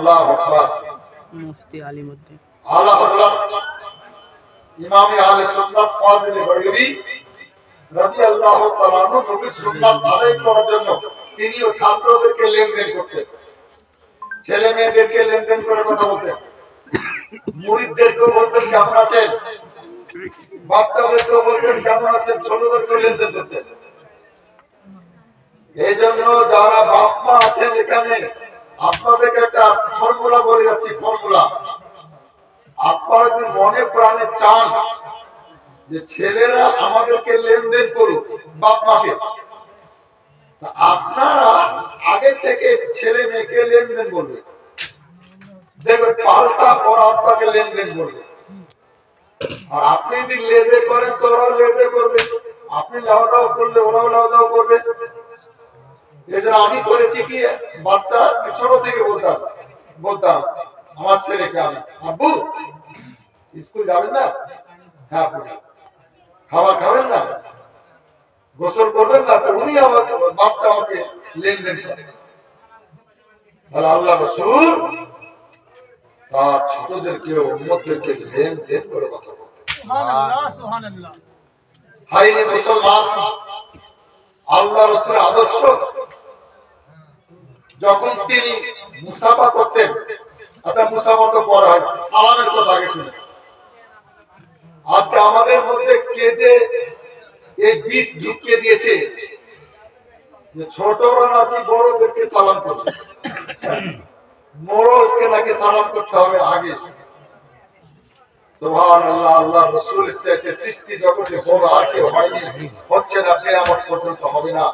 আল্লাহ আকবার। মুফতি আলিমুদ্দিন। আলা হযরত ইমাম আহলে সুন্নাত ফাজিল বরগবি রাদিয়াল্লাহু তাআলা নবীর সুন্নাত আদায় করার জন্য তিনিও ছাত্রদেরকে লেনদেন করতেন। ছেলে মেয়েদেরকে লেনদেন করে কথা বলতেন। মুরিদদেরকেও বলতেন কেমন আছেন? বাচ্চাদেরকেও বলতেন কেমন আছেন? ছোটদেরকেও লেনদেন করতেন। এই জন্য যারা বাপ মা আছেন এখানে আপনাদেরকে একটা ফর্মুলা বলে যাচ্ছি ফর্মুলা আপনারা যদি মনে প্রাণে চান যে ছেলেরা আমাদেরকে লেনদেন করুক বাপ মাকে আপনারা আগে থেকে ছেলে মেয়েকে লেনদেন করবে। দেখবেন পাল্টা ওরা আপনাকে লেনদেন করবে। আর আপনি যদি লেদে করেন, তো ওরাও লেদে করবে। আপনি লাও দাও করলে ওরাও লাও দাও করবে। আমি করেছি কি বাচ্চা ছোট থেকে বলতাম বলতাম আমার ছেলেকে আমি আব্বু স্কুল যাবেন না? হ্যাঁ খাবার খাবেন না? গোসল করবেন না? তো উনি আমাকে বাচ্চা আমাকে লেনদেন করেন তাহলে আল্লাহ রসুল তার ছোটদেরকে উন্মতদেরকে লেনদেন করে কথা বলতেন হাইরে মুসলমান আল্লাহ রসুলের আদর্শ। যখন তিনি মুসাফা করতেন আচ্ছা মুসাফা তো পরে হয়, সালামের কথা আগে আজকে আমাদের মধ্যে কে যে এই বিষ ঢুকিয়ে দিয়েছে ছোটরা নাকি বড়দেরকে সালাম করবে? নাকি সালাম করতে হবে আগে। আল্লাহ চাইতে সৃষ্টি জগতে বড় আর কেউ হয়নি। হচ্ছে না পর্যন্ত হবে না।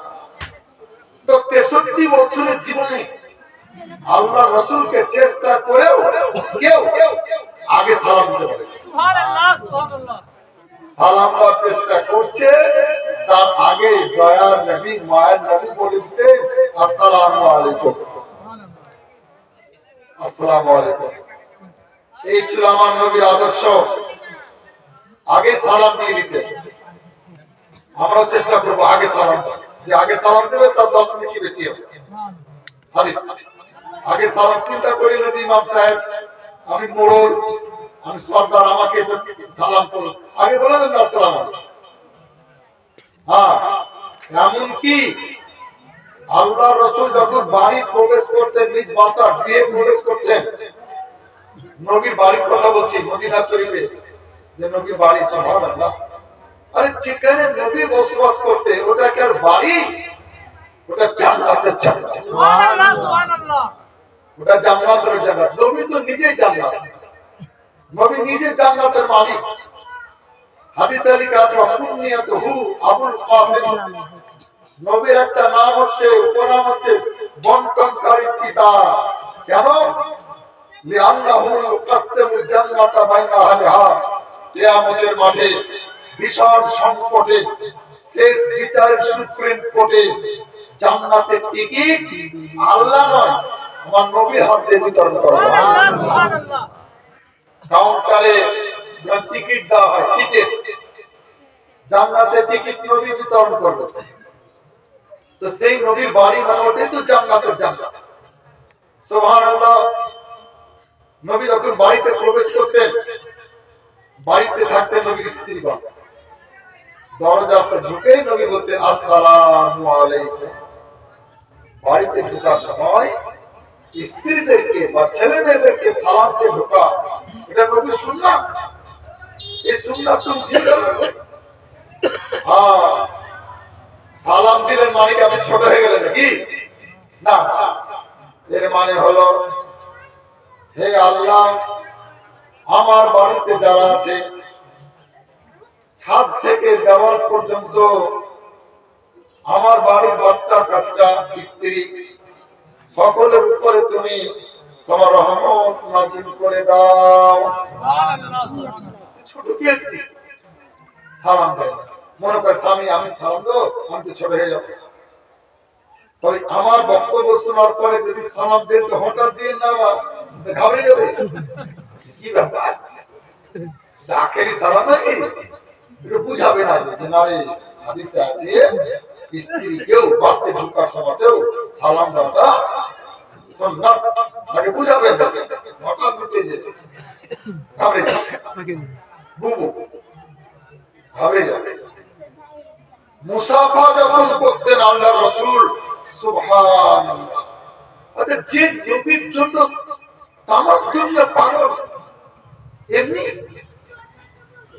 তো 63 বছরের জীবনে আল্লাহ রাসূলকে চেষ্টা করেও কেউ আগে সালাম দিতে পারে সালাম দেওয়ার চেষ্টা করছে তার আগে দয়ার নবী মায়ের নবী বলে দিতেন আসসালামু আলাইকুম। আসসালামু আলাইকুম। এই ছিল আমার নবীর আদর্শ। আগে সালাম দিয়ে দিতেন। আমরাও চেষ্টা করব আগে সালাম দেওয়ার। যে আগে সালাম তার দশ নাকি বেশি হবে। হাদিস। আগে সালাম চিন্তা করি না যে ইমাম সাহেব, আমি মোড়ল, আমি সর্দার, আমাকে সালাম আগে বলে দেন হ্যাঁ এমন কি? আল্লাহ রসুল যখন বাড়ি প্রবেশ করতেন, নিজ বাসা গৃহে প্রবেশ করতেন, নবীর বাড়ির কথা বলছি, মদিনা শরীফে, যে নবীর বাড়ি সমাদ আল্লাহ আরে যেখানে নবী বসবাস করতে ওটা কি আর বাড়ি? ওটা জান্নাতের জান্নাত। সুবহানাল্লাহ সুবহানাল্লাহ। ওটা জান্নাতের জান্নাত। নবী তো নিজেই জান্নাত। নবী নিজে জান্নাতের মালিক। হাদিস আবুল কাসিম। নবীর একটা নাম হচ্ছে উপনাম হচ্ছে বন্টনকারী পিতা কেন? লিআন্নাহু ইউকাসসিমুল জান্নাতা বাইনা আহলিহা। কিয়ামতের মাঠে ভীষণ সংকটে শেষ বিচারের সুপ্রিম কোর্টে জান্নাতের টিকিট আল্লাহ নয় আমার নবীর হাত বিতরণ করা কাউন্টারে টিকিট দেওয়া হয় সিটের জান্নাতের টিকিট নবী বিতরণ করবে। তো সেই নবীর বাড়ি মানে ওটাই তো জান্নাতের জান্নাত সুবহানাল্লাহ নবী যখন বাড়িতে প্রবেশ করতেন বাড়িতে থাকতেন নবীর স্ত্রীগণ। দরজাতে ঢুকেই নবী বলতেন, আসসালামু আলাইকুম। বাড়িতে ঢোকার সময় স্ত্রীদেরকে বা ছেলে মেয়েদেরকে সালাম দিয়ে ঢোকা, এটা নবী শুনলাম এই শুনলাম তো হ্যাঁ সালাম দিলেন মানে কি আপনি ছোট হয়ে গেলেন নাকি? না না। এর মানে হলো, হে আল্লাহ, আমার বাড়িতে যারা আছে ছাদ থেকে দেওয়াল পর্যন্ত আমার বাড়ির বাচ্চা, কাচ্চা, স্ত্রী, সকলের উপরে তুমি তোমার রহমত নাজিল করে দাও। ছোট আছে সালাম দেয়। মনে করে, স্বামী, আমি সালাম দেবো, আমি তো ছোট হয়ে যাব। তবে আমার বক্তব্য শোনার পরে যদি সালাম দেন তো হঠাৎ দিয়ে না ঘাবড়ে যাবে। কি ব্যাপার? আখেরি সালাম নাকি? একটু বুঝাবে না যে না রে হাদিসে আছে স্ত্রীকেও বাড়তে ঢুকার সময়তেও সালাম দেওয়াটা সুন্নাত। তাকে বুঝাবেন হঠাৎ দিতে যে ঘাবড়ে যাবে। বুবু ঘাবড়ে যাবে। মুসাফা যখন করতেন আল্লাহ রসুল আচ্ছা যে নবীর জন্য তামার জন্য পাগল এমনি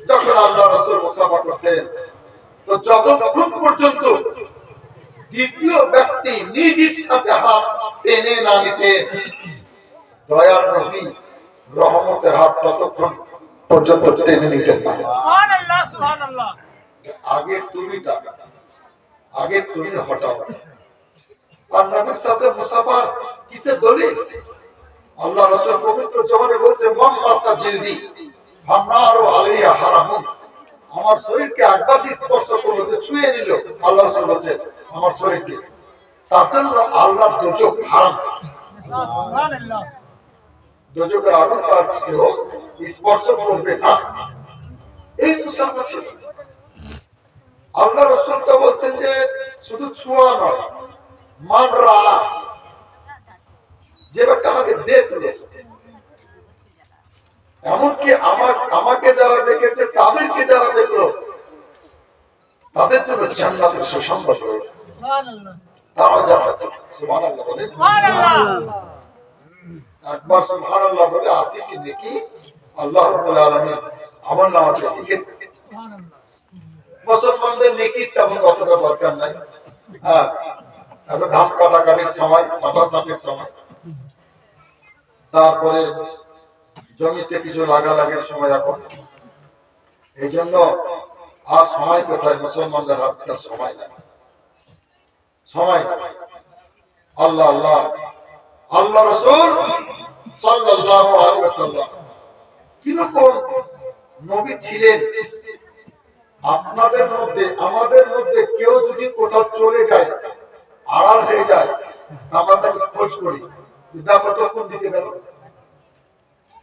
যখন আল্লাহ রসুল মুসাফা করতেন তো যতক্ষণ পর্যন্ত দ্বিতীয় ব্যক্তি নিজ ইচ্ছাতে হাত টেনে না নিতে দয়ার নবী রহমতের হাত ততক্ষণ পর্যন্ত টেনে নিতেন না। আগে তুমিটা আগে তুমি হটাও। আর নবীর সাথে মুসাফার কিসে দলিল? আল্লাহ রাসূল পবিত্র জবানে বলছে মান মাসা জিলদি। ফান্নারু আলাইহা হারামুন। আমার শরীরকে একবার স্পর্শ করল যে ছুঁয়ে নিল আল্লাহ রাসূল বলছে আমার শরীরকে। তার জন্য আল্লাহর দোজক হারাম। সুবহানাল্লাহ। দোজকের আগুন তার দেহ স্পর্শ করবে না। এই মুসাফা ছিল। আল্লাহ রসুল তো বলছেন যে শুধু ছোঁয়া নয় মানরা। যে ব্যক্তি আমাকে দেখল এমনকি আমার আমাকে যারা দেখেছে তাদেরকে যারা দেখল তাদের জন্য জান্নাতের সুসংবাদ তারাও জান্নাতে। সুবহানাল্লাহ বলে। সুবহানাল্লাহ। একবার সুবহানাল্লাহ বলে আশিটি দেখি আল্লাহ রাব্বুল আলামিন আমল নামাতে লিখে মুসলমানদের নেকি তেমন দরকার নাই। হ্যাঁ এত ধান কাটাকাটির সময় সময়। তারপরে জমিতে কিছু লাগালাগির সময় এখন এই জন্য আর সময় কোথায়? মুসলমানদের হাতে সময় নাই। সময় আল্লাহ আল্লাহ আল্লাহ রসুল কীরকম নবী ছিলেন? আপনাদের মধ্যে, আমাদের মধ্যে কেউ যদি কোথাও চলে যায়, আড়াল হয়ে যায় আমরা তাকে খোঁজ করি। তো কোন দিকে গেল?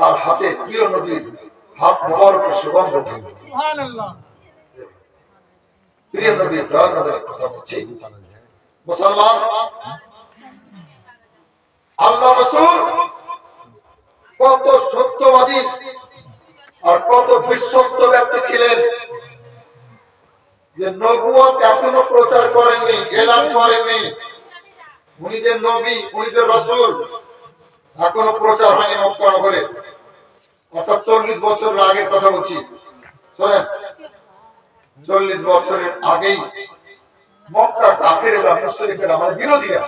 তার হাতে প্রিয় নবীর হাত মোবারকের সুগন্ধ ছিল প্রিয় নবীর দয়ার নবীর কথা বলছি। মুসলমান আল্লাহ রসুল কত সত্যবাদী আর কত বিশ্বস্ত ব্যক্তি ছিলেন যে নবুয়ত এখনও প্রচার করেননি এলান করেননি। উনি যে নবী উনি যে রসুল এখনও প্রচার হয়নি মক্কা নগরে। অর্থাৎ চল্লিশ বছর আগের কথা বলছি। শোনেন চল্লিশ বছরের আগেই মক্কা কাফেরেরা মুশরিকেরা মানে বিরোধীরা,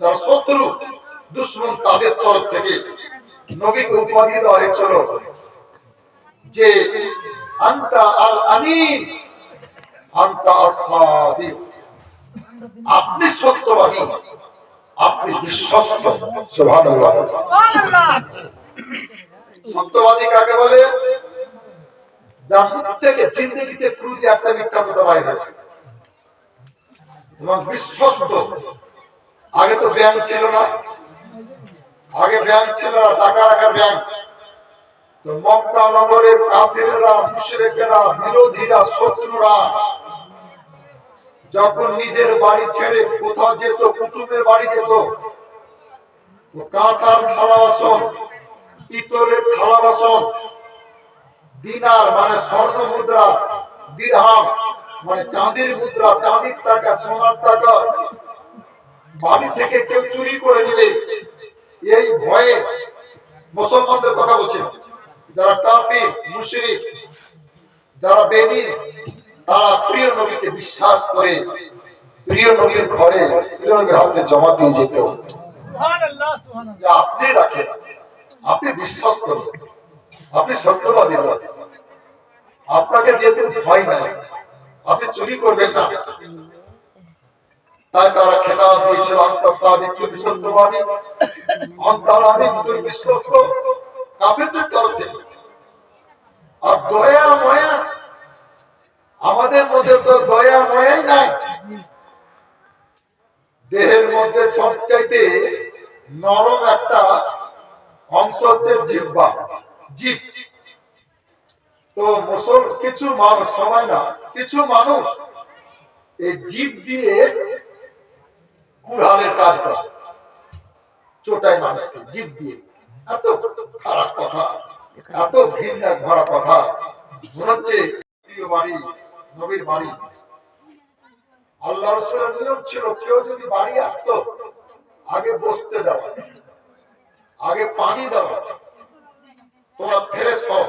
যারা শত্রু, দুশ্মন তাদের তরফ থেকে নবীকে উপাধি দেওয়া হয়েছিল যে আন্তা আল আমিন, আন্তা আপনি সত্যবাদী, আপনি বিশ্বস্ত। সুবহানাল্লাহ। সুবহানাল্লাহ। সত্যবাদী কাকে বলে? যার জিন্দগিতে প্রতি একটা মিথ্যা কথা এবং বিশ্বস্ত। আগে তো ব্যাংক ছিল না। আগে ব্যাংক ছিল না, টাকা রাখার ব্যাংক। বিরোধীরা, শত্রুরা, যখন নিজের বাড়ি ছেড়ে কোথাও যেত, কুটুমের বাড়ি যেত কাঁসার থালা পিতলের থালা বাসন দিনার মানে স্বর্ণ মুদ্রা দিরহাম মানে চাঁদির মুদ্রা চাঁদির টাকা সোনার টাকা। বাড়ি থেকে কেউ চুরি করে নেবে। এই ভয়ে মুসলমানদের কথা বলছেন যারা কাফির মুশরিক যারা বেদিন তারা প্রিয় নবীকে বিশ্বাস করে প্রিয় নবীর ঘরে প্রিয় নবীর হাতে জমা দিয়ে যেত। আপনি রাখেন। আপনি বিশ্বাস করুন আপনি সত্যবাদী নন। আপনাকে দিয়ে ভয় নাই। আপনি চুরি করবেন না। তাই তারা খেতাব দিয়েছিল আমিত্তুর বিশ্বস্ত। আর দয়া, ময়া, আমাদের মধ্যে তো দয়া, ময়াই নাই। দেহের মধ্যে সবচাইতে নরম একটা অংশ হচ্ছে জিব্বা জিভ তো মুসল কিছু মানুষ সবাই না। কিছু মানুষ এই জিভ দিয়ে কুড়ালের কাজ করে। চোটাই মানুষকে জিভ দিয়ে। এত খারাপ কথা। এত ঘৃণা ভরা কথা। মনে হচ্ছে বাড়ি, নবীর বাড়ি। আল্লাহ রসুলের নিয়ম ছিল, কেউ যদি বাড়ি আসতো, আগে বসতে দেওয়া। আগে পানি দেওয়া তোমরা ফেরেস পাও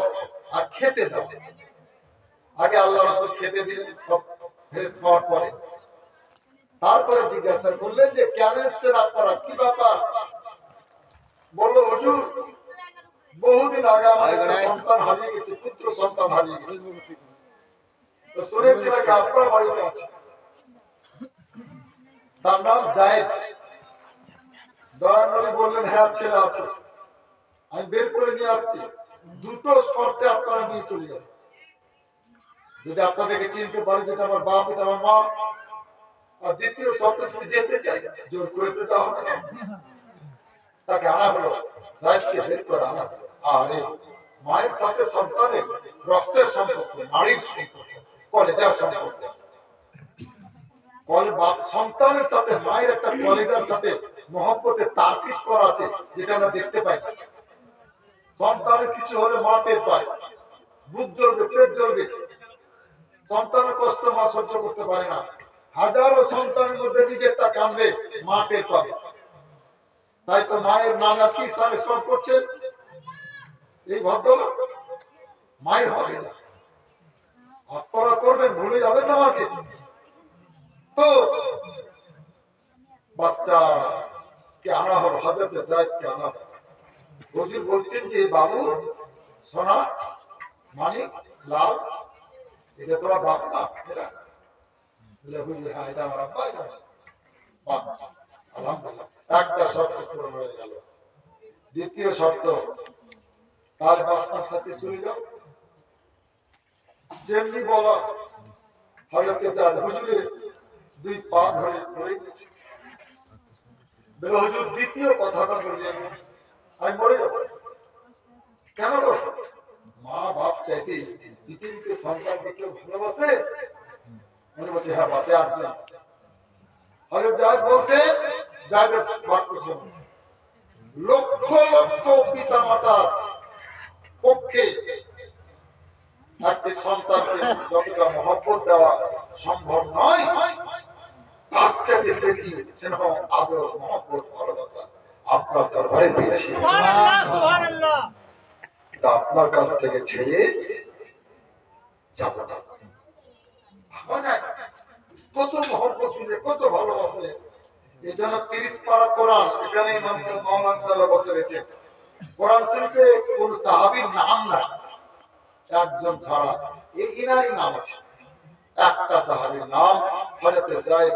আর খেতে দাও। আগে আল্লাহ রসুল খেতে দিলেন সব ফেরেস পাওয়ার পরে। তারপরে জিজ্ঞাসা করলেন যে কেন এসছেন আপনারা কি ব্যাপার? বলল হুজুর বহুদিন আগে আমাদের একটা সন্তান হারিয়ে গেছে পুত্র সন্তান হারিয়ে গেছে। শুনেছি নাকি আপনার বাড়িতে আছে। তার নাম জায়েদ। দয়ার নবী বললেন হ্যাঁ ছেলে আছে। আমি বের করে নিয়ে আসছি। দুটো শর্তে আপনারা নিয়ে চলে যাবেন যদি আপনাদেরকে চিনতে পারে যেটা আমার বাপ, এটা আমার মা, আর দ্বিতীয় শর্ত, যদি যেতে চাই, জোর করে তো যাওয়া হবে না। তাকে আনা হলো, জায়েদকে বের করে আনা হলো। আরে, মায়ের সাথে সন্তানের রক্তের সম্পর্ক, নারীর সম্পর্ক, কলেজার সম্পর্ক। বাপ- সন্তানের সাথে, মায়ের একটা কলেজার সাথে মহব্বতে তার্কিক করা আছে, যেটা আমরা দেখতে পাই। না। সন্তানের কিছু হলে মা টের পায়, বুক জ্বলবে, পেট জ্বলবে। সন্তানের কষ্ট মা সহ্য করতে পারে না। হাজারো সন্তানের মধ্যে নিজেরটা কান্দে মা টের পাবে। তাই তো মায়ের নাম কি সালে সব করছেন। এই ভদ্রলোক মায়ের হবে না। আপনারা করবেন, ভুলে যাবেন না মাকে। তো বাচ্চা কে আনা হলো হাজরতে জায়দ কে আনা হলো হুজুর বলছেন যে, বাবু, সোনা মানিক লাল এটা তোমার বাপ না, এটা? হুজুর হ্যাঁ এটা আমার আব্বা, এটা বাপ। আলহামদুলিল্লাহ, একটা শর্ত পূরণ হয়ে গেল। দ্বিতীয় শর্ত তার বাপমার সাথে চলে যাও। যেমনি বলা, হজরতে চাঁদ হুজুরের দুই পা ধরে পড়ে গেছে। হুজুর দ্বিতীয় কথাটা বলি আমি আমি কেন মা বাপ চাইতে পৃথিবীতে সন্তানকে কেউ ভালোবাসে? মনে বলছে হ্যাঁ বাসে আটজন বলছে লক্ষ লক্ষ পিতা মাতার পক্ষে একটি সন্তানকে যতটা মহব্বত দেওয়া সম্ভব নয় চাইতে বেশি স্নেহ আদর মহব্বত ভালোবাসা আপনার দরবারে পেয়েছি। আপনার কাছ থেকে ছেড়ে যাব না কত মহব্বত দিলে কত ভালোবাসলে। এই জন্য তিরিশ পারা কোরআন এখানে ইমাম বসে রয়েছে। কোরআন শরীফে কোন সাহাবীর নাম না একজন ছাড়া এই ইনারই নাম আছে। একটা সাহাবীর নাম যায়েদ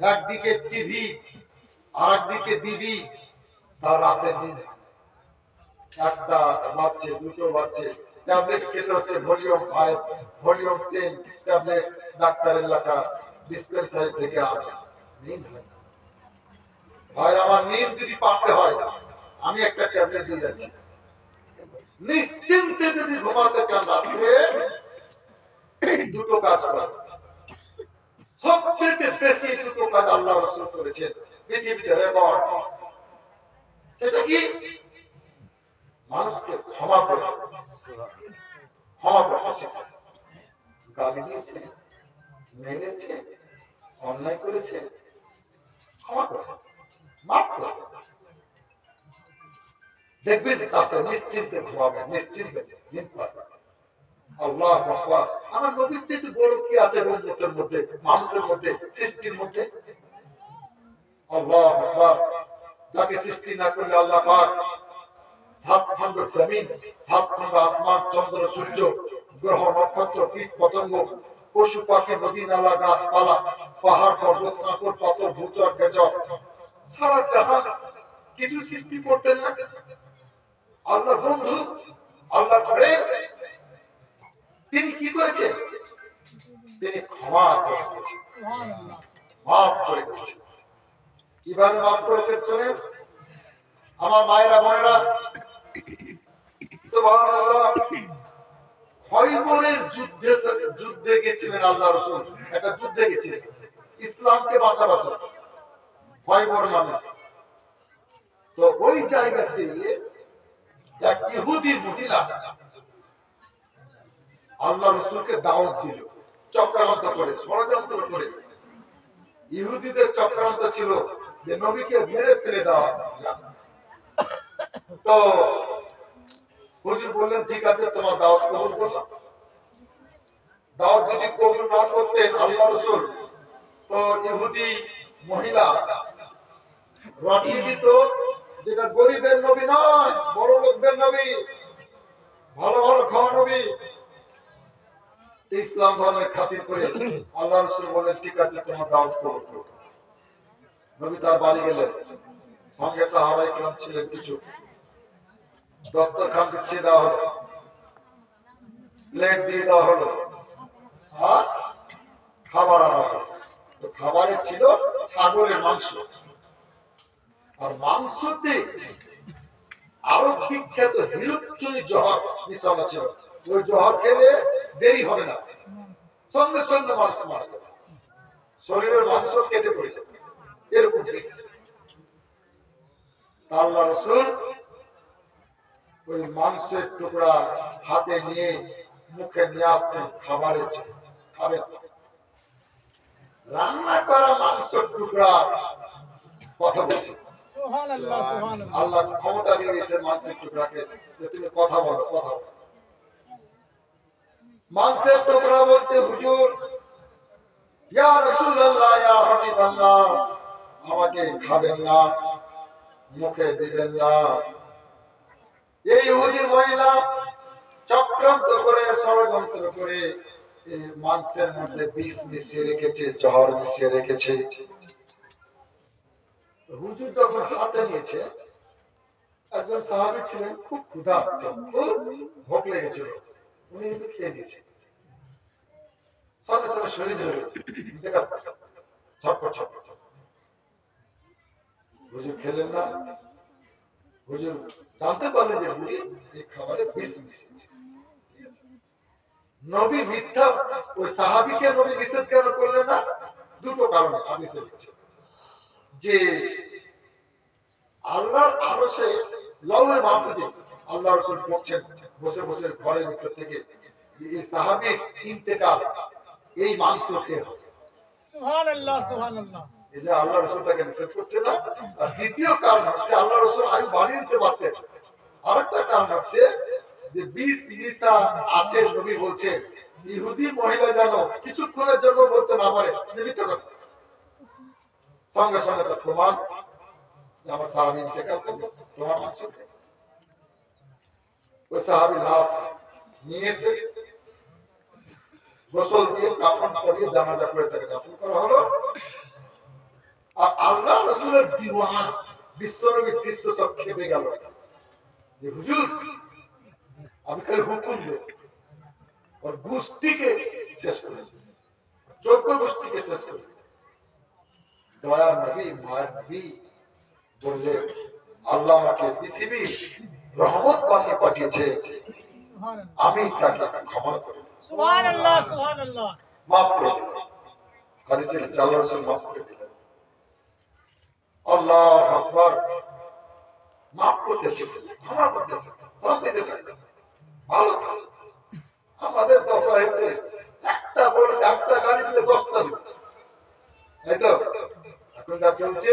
একদিকে টিভি আর একদিকে বিবি তার রাতে নিন একটা বাচ্চে দুটো বাচ্চে ট্যাবলেট খেতে হচ্ছে, volume five, volume ten, tablet ডাক্তারের লেখা ডিসপেন্সারি থেকে আনে। ভাই আমার নিন যদি পারতে হয়, আমি একটা ট্যাবলেট দিয়ে যাচ্ছি। নিশ্চিন্তে যদি ঘুমাতে চান রাত্রে, দুটো কাজ করেন সবচেয়ে বেশি দুটো কাজ আল্লাহ রসুল করেছেন পৃথিবীতে রেকর্ড। সেটা কি? মানুষকে ক্ষমা করে ক্ষমা করতে শেখা গালি দিয়েছে, মেরেছে, অন্যায় করেছে। ক্ষমা করে মাফ করে। দেখবেন তাতে নিশ্চিন্তে ঘুমাবেন, নিশ্চিন্তে দিন পাবেন আল্লাহ আকবার। আমার নবীর চেয়ে বড় কি আছে বন্ধুত্বের মধ্যে, মানুষের মধ্যে, সৃষ্টির মধ্যে? আল্লাহ আকবার। যাকে সৃষ্টি না করলে আল্লাহ পাক সাত খণ্ড জমিন, সাত খণ্ড আসমান, চন্দ্র, সূর্য, গ্রহ, নক্ষত্র, কীট, পতঙ্গ, পশু, পাখি, নদী, নালা, গাছপালা, পাহাড়, পর্বত কাঁকর পাথর, ভূচর গেজর সারা জাহান। কিছু সৃষ্টি করতেন না। আল্লাহর বন্ধু, আল্লাহর প্রেম তিনি কি করেছেন তিনি ক্ষমা মাফ করে দিয়েছেন কীভাবে মাফ করেছেন শোনেন? আমার মায়েরা বোনেরা খয়বরের যুদ্ধে যুদ্ধে গেছিলেন আল্লাহ রাসূল। একটা যুদ্ধে গেছিলেন। ইসলামকে বাঁচাবার জন্য। খয়বর নামে তো ওই জায়গাতে এক ইহুদি মহিলা আল্লাহ রসুলকে দাওয়াত দিল, চক্রান্ত করে, ষড়যন্ত্র করে। ইহুদিদের চক্রান্ত ছিল যে নবীকে মেরে ফেলে দেওয়া তো হুজুর বললেন, ঠিক আছে, তোমার দাওয়াত কবুল করলাম। দাওয়াত যদি কবুল না করতেন আল্লাহ রসুল, তো ইহুদি মহিলা রটিয়ে দিত, যেটা গরিবের নবী নয় বড় লোকদের নবী, ভালো ভালো খাওয়া নবী ইসলাম ধর্মের খাতির করে আল্লাহ রসুল বলেন, ঠিক আছে, তোমার দাওয়াত কবুল করো। নবী তার বাড়ি গেলেন। সঙ্গে সাহাবাই কিরাম ছিলেন কিছু। দস্তরখান বিছিয়ে দেওয়া হলো। প্লেট দিয়ে দেওয়া হলো। আর খাবার আনা হলো। তো খাবারে ছিল ছাগলের মাংস। আর মাংসতে আরও বিখ্যাত হিরুকচুরি জহর মিশ্রণ ছিল? ওই জহর খেলে দেরি হবে না। সঙ্গে সঙ্গে মানুষ মারা যাবে। শরীরের মাংস কেটে পড়ে যাবে। এরকম আল্লাহ রসুল ওই মাংসের টুকরা হাতে নিয়ে মুখে নিয়ে আসছেন খাবারের জন্য। খাবেন রান্না করা মাংসের টুকরা। কথা বলছে। আল্লাহ ক্ষমতা দিয়ে দিয়েছে মাংসের টুকরাকে। যে তুমি কথা বলো কথা বলো। মাংসের টুকরা বলছে হুজুর। ইয়া রাসূলুল্লাহ, ইয়া হাবিবাল্লাহ। আমাকে খাবেন না, মুখে দিবেন না। এই ইহুদি মহিলা চক্রান্ত করে, ষড়যন্ত্র করে মাংসের মধ্যে বিষ মিশিয়ে রেখেছে, জহর মিশিয়ে রেখেছে। হুজুর যখন হাতে নিয়েছে, একজন সাহাবি ছিলেন, খুব ক্ষুধা খুব ভোগ লেগেছিল। উনি কিন্তু খেয়ে সঙ্গে সঙ্গে ছটপট ছটপট। হুজুর খেলেন না। হুজুর জানতে পারলেন যে এই খাবারে বিষ মিশিয়েছে। নবী মিথ্যা, ওই সাহাবিকে নবী নিষেধ কেন করলেন না? দুটো কারণে হাদিসে লিখছে যে আল্লাহর আরশে লৌহে মাহফুজে আল্লাহ রসুল পড়ছেন বসে বসে ঘরের ভিতর থেকে এই সাহাবীর ইন্তেকাল এই মাংস খেয়ে হবে। সুবহানাল্লাহ সুবহানাল্লাহ। এই যে আল্লাহ রসুল তাকে নিষেধ করছে না আর দ্বিতীয় কারণ হচ্ছে আল্লাহ রসুল আয়ু বাড়িয়ে দিতে পারতেন। আরেকটা কারণ হচ্ছে যে বিষ মিশা আছে নবী বলছেন ইহুদি মহিলা যেন কিছুক্ষণের জন্য বলতে না পারে কথা। সঙ্গে সঙ্গে তার প্রমাণ আমার ইন্তেকাল করল তোমার মাংস। আল্লাহ আমি হুকুম দেব। গোষ্ঠীকে শেষ করে গোষ্ঠীকে শেষ দয়ার নবী, মায়ের নবী বললে আল্লাহ আমাকে পৃথিবী রহমত বানিয়ে পাঠিয়েছে। আমি তাকে ক্ষমা করে মাফ করে আল্লাহ রাসূল মাফ করে দিলেন। আল্লাহ আকবার। মাফ করতে শিখেন ক্ষমা করতে শান্তিতে ভালো আমাদের দশা হয়েছে একটা বল একটা গাড়ি দিলে দশটা তাই তো? এখন যা চলছে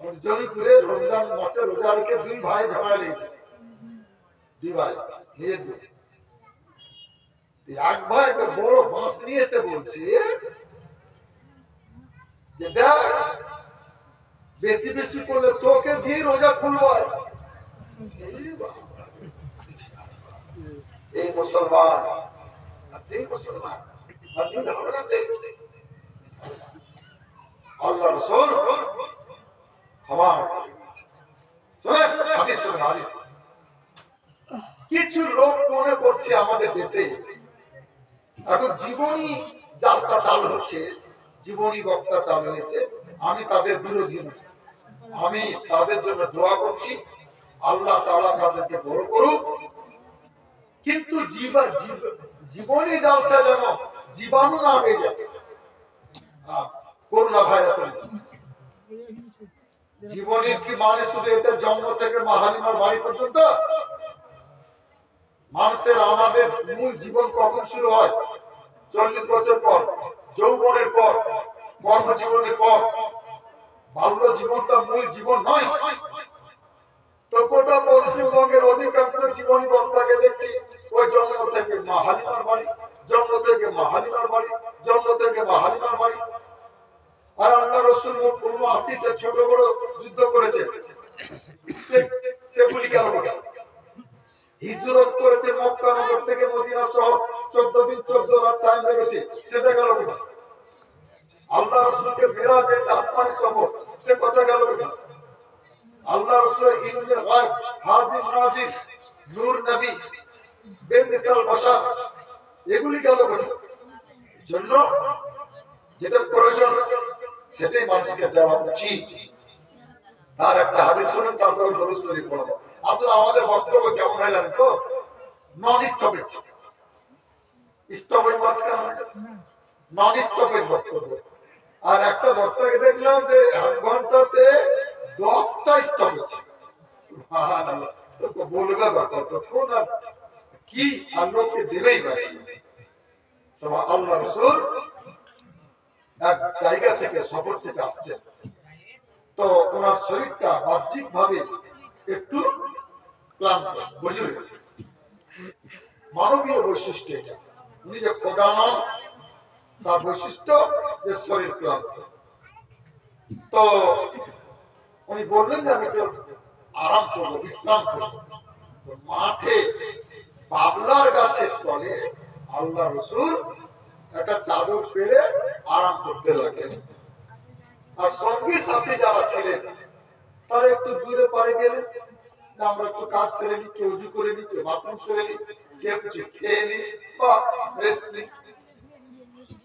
আমাদের জয়পুরে রমজান মাসে রোজা রেখে দুই ভাই ঝগড়া লেগেছে দুই ভাই নিজের দুই। এক ভাই একটা বড় বাঁশ নিয়ে এসে বলছে যে, দেখ, বেশি বেশি করলে তোকে দিয়ে রোজা খুলবো আর। এই বাবা। এই মুসলমান, আর সেই মুসলমান, আর দিন হবে না তো? আল্লাহ রসুল কিছু লোক মনে করছে আমাদের দেশে, এখন জীবনী জালসা চালু হচ্ছে জীবনী বক্তা চালু হয়েছে, আমি তাদের বিরোধী নই। আমি তাদের জন্য দোয়া করছি, আল্লাহ তাআলা তাদেরকে বড় করুক। কিন্তু জীবনী জালসা যেন জীবাণু না হয়ে যায়। করোনা ভাইরাসের। জীবনের কি মানে শুধু এটা জন্ম থেকে মাহালিমার বাড়ি পর্যন্ত? মানুষের আমাদের মূল জীবন কখন শুরু হয়? চল্লিশ বছর পর, যৌবনের পর, কর্মজীবনের পর। বাল্য জীবনটা মূল জীবন নয়। তো পশ্চিমবঙ্গের অধিকাংশ জীবনী বক্তাকে দেখছি, ওই জন্ম থেকে মাহালিমার বাড়ি, জন্ম থেকে মাহালিমার বাড়ি, জন্ম থেকে মাহালিমার বাড়ি। আর আল্লাহ রসুল আশিটা ছোট বড় যুদ্ধ করেছে। হিজরত করেছে মক্কা নগর থেকে মদিনা সহ চোদ্দ দিন, চোদ্দ রাত টাইম লেগেছে। সেটা গেল কোথায়? আল্লাহ রসুলকে মেরাজের আসমানি সফর সে কথা গেল কোথায়? আল্লাহ রসুলের ইলমে গায়ব হাজির নাজির, নূর নবী বেমিসাল বাশার, এগুলি গেল কোথায়? জন্য যেটা প্রয়োজন সেটাই মানুষকে দেওয়া উচিত। তার একটা হাদিস শুনুন, তারপরে দরুদ শরীফ পড়াবো। আসলে আমাদের বক্তব্য কেমন হয় জানেন তো? Non stoppage stoppage non stoppage বক্তব্য। আর একটা বক্তাকে দেখলাম যে এক ঘন্টাতে দশটা স্টপেজ বলবে বা কতক্ষণ আর কি আর লোককে দেবেই বা? আল্লাহ রসুল। এক জায়গা থেকে সফর থেকে আসছেন। তো ওনার শরীরটা বাহ্যিক ভাবে একটু ক্লান্ত বুঝলেন মানবীয় বৈশিষ্ট্য এটা। উনি যে খোদা তার বৈশিষ্ট্য শরীর ক্লান্ত। তো উনি বললেন যে আমি একটু আরাম করব, বিশ্রাম করব। মাঠে বাবলার গাছের তলে আল্লাহ রসুল একটা চাদর পেরে আরাম করতে লাগলেন আর সঙ্গী সাথে যারা ছিলেন, তারা একটু দূরে পারে গেলেন আমরা একটু কাজ সেরে নিই, কেউ উজু করে নিই, কেউ বাথরুম সেরে নিই, কেউ কিছু খেয়ে নিই বা রেস্ট নিই।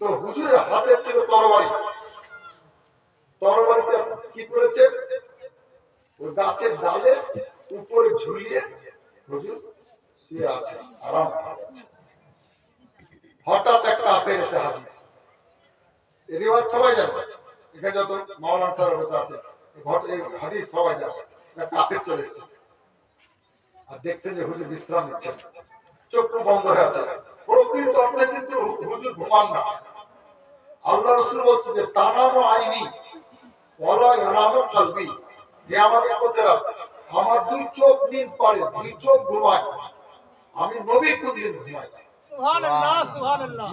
তো হুজুরের হাতে ছিল তরবারি। তরবারিটা কি করেছে? ওই গাছের ডালে উপরে ঝুলিয়ে হুজুর শুয়ে আছে, আরাম আছে হঠাৎ একটা আপেল এসে হাজির। সবাই এখানে যত বসে আছে হাদিস সবাই একটা আপেল চলে এসছে। আর দেখছেন যে হুজুর বিশ্রাম নিচ্ছেন। বন্ধ হয়ে আছে। প্রকৃত অর্থে কিন্তু হুজুর ঘুমান না। আল্লাহ রসুল বলছে যে, তানামো আইনি ওলা ইয়ানামো কালবি। আমার আমার দুই চোখ দিন পারে দুই চোখ ঘুমায়। আমি নবী কোন দিন ঘুমাই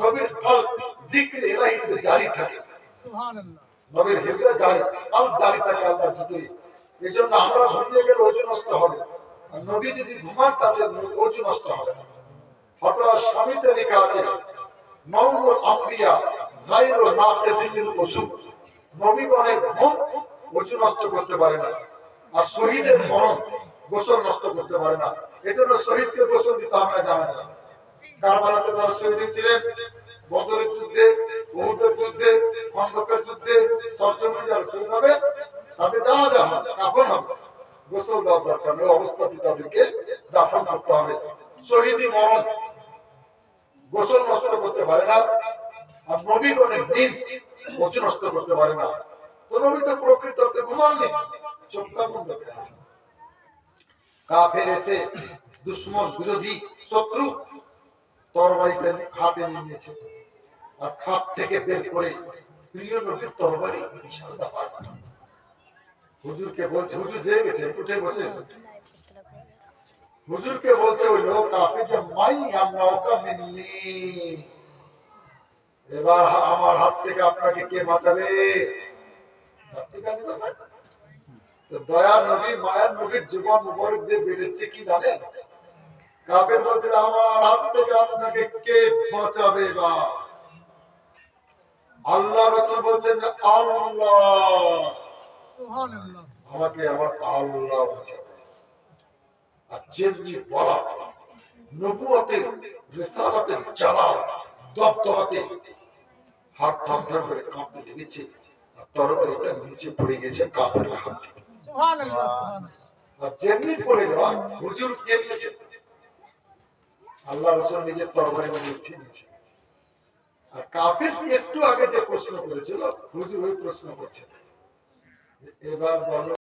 নবীর কল জিক্র ইলাহিতে জারি থাকে। নবীর জারি কল জারি থাকে আল্লাহ জিক্রে। আমরা ঘুমিয়ে গেলে ওজন নষ্ট হবে। আর নবী যদি ঘুমান তাতে ওজন নষ্ট হবে। ফতোয়া স্বামীতে লেখা আছে মাউমুল আম্বিয়া গায়রু নাকিজিল উসুব। নবীগণের ঘুম ওজন নষ্ট করতে পারে না। আর শহীদের মরণ গোসল নষ্ট করতে পারে না। এজন্য শহীদকে গোসল দিতে আমরা জানা যায়। কারবালাতে যারা শহীদ ছিলেন বদরের যুদ্ধে বহুদের যুদ্ধে, খন্দকের যুদ্ধে সরজমিনে যারা শহীদ হবে, তাদের জানা যাবে কাফন হবে। গোসল দেওয়ার দরকার নেই অবস্থাতে তাদেরকে দাফন করতে হবে। শহীদি মরণ। গোসল নষ্ট করতে পারে না, আর নবীগণের দিন অচু নষ্ট করতে পারে না। তো নবী তো প্রকৃত অর্থে ঘুমাননি চোখটা বন্ধ করে আছে কাফের এসে দুশ্মন, বিরোধী, শত্রু তরবারিটা হাতে নিয়েছে। আর খাপ থেকে বের করে প্রিয় নবীর তরবারি বিশাল ব্যাপার হুজুরকে বলছে, হুজুর গেছে, উঠে বসে হুজুরকে বলছে, ওই লোক যে, মাই আমরা ওকা মিন্নি। এবার আমার হাত থেকে আপনাকে কে বাঁচাবে? দয়ার নবী, মায়ার নবীর জীবন মুবারক দিয়ে বেড়েছে কি জানেন? কাফের বলছে আমার হাত থেকে আপনাকে কে বাঁচাবে বা? আল্লাহ রসুল বলছেন যে আল্লাহ। আমাকে আমার আল্লাহ বাঁচাবে। আর যেমনি বলা জ্বালা দপদপাতে হাত করে কাঁপতে লেগেছে আর তরবারিটা নিচে পড়ে গেছে কাপের হাত। থেকে আর যেমনি পড়ে যাওয়া হুজুর কে নিয়েছে আল্লাহ রসুল নিজের তরবারি মধ্যে উঠিয়ে নিয়েছে। আর কাফের একটু আগে যে প্রশ্ন করেছিল, হুজুর ওই প্রশ্ন করছে। এবার বলো